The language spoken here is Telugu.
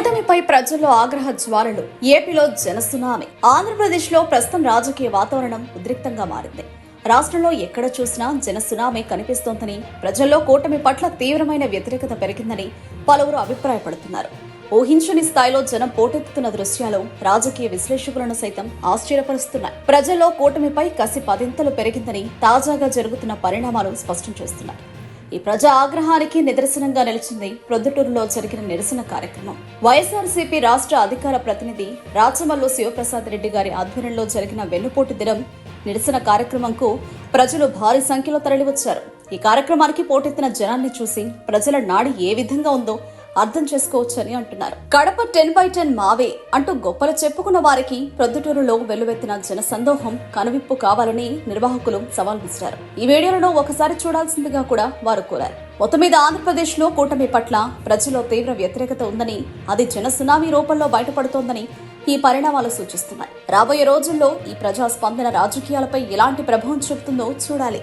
కూటమిపై ప్రజల్లో ఆగ్రహ జ్వాలలు. ఏపీలో జనసునామీ ఆంధ్రప్రదేశ్లో ప్రస్తుతం రాజకీయ వాతావరణం ఉద్రిక్తంగా మారింది. రాష్ట్రంలో ఎక్కడ చూసినా జనసునామీ కనిపిస్తోందని ప్రజల్లో కూటమి పట్ల తీవ్రమైన వ్యతిరేకత పెరిగిందని పలువురు అభిప్రాయపడుతున్నారు. ఊహించని స్థాయిలో జనం పోటెత్తుతున్న దృశ్యాలు రాజకీయ విశ్లేషకులను సైతం ఆశ్చర్యపరుస్తున్నాయి. ప్రజల్లో కూటమిపై కసి పదింతలు పెరిగిందని తాజాగా జరుగుతున్న పరిణామాలు స్పష్టం చేస్తున్నాయి. ఈ ప్రజా ఆగ్రహానికి నిదర్శనంగా నిలిచింది ప్రొద్దుటూరులో జరిగిన నిరసన కార్యక్రమం. వైఎస్ఆర్సీపీ రాష్ట్ర అధికార ప్రతినిధి రాచమల్లు శివప్రసాద్ రెడ్డి గారి ఆధ్వర్యంలో జరిగిన వెన్నుపోటు దినం నిరసన కార్యక్రమంకు ప్రజలు భారీ సంఖ్యలో తరలివచ్చారు. ఈ కార్యక్రమానికి పోటెత్తిన జనాన్ని చూసి ప్రజల నాడి ఏ విధంగా ఉందో అర్థం చేసుకోవచ్చని అంటున్నారు. కడప టెన్ బై టెన్ మావే అంటూ గొప్పలు చెప్పుకున్న వారికి ప్రొద్దుటూరులో వెల్లువెత్తిన జన సందోహం కనువిప్పు కావాలని నిర్వాహకులు సవాల్ విసిరారు. ఈ వీడియోలను ఒకసారి చూడాల్సిందిగా కూడా వారు కోరారు. మొత్తం మీద ఆంధ్రప్రదేశ్లో కూటమి పట్ల ప్రజల్లో తీవ్ర వ్యతిరేకత ఉందని అది జన సునామీ రూపంలో బయటపడుతోందని ఈ పరిణామాలు సూచిస్తున్నాయి. రాబోయే రోజుల్లో ఈ ప్రజాస్పందన రాజకీయాలపై ఎలాంటి ప్రభావం చూపుతుందో చూడాలి.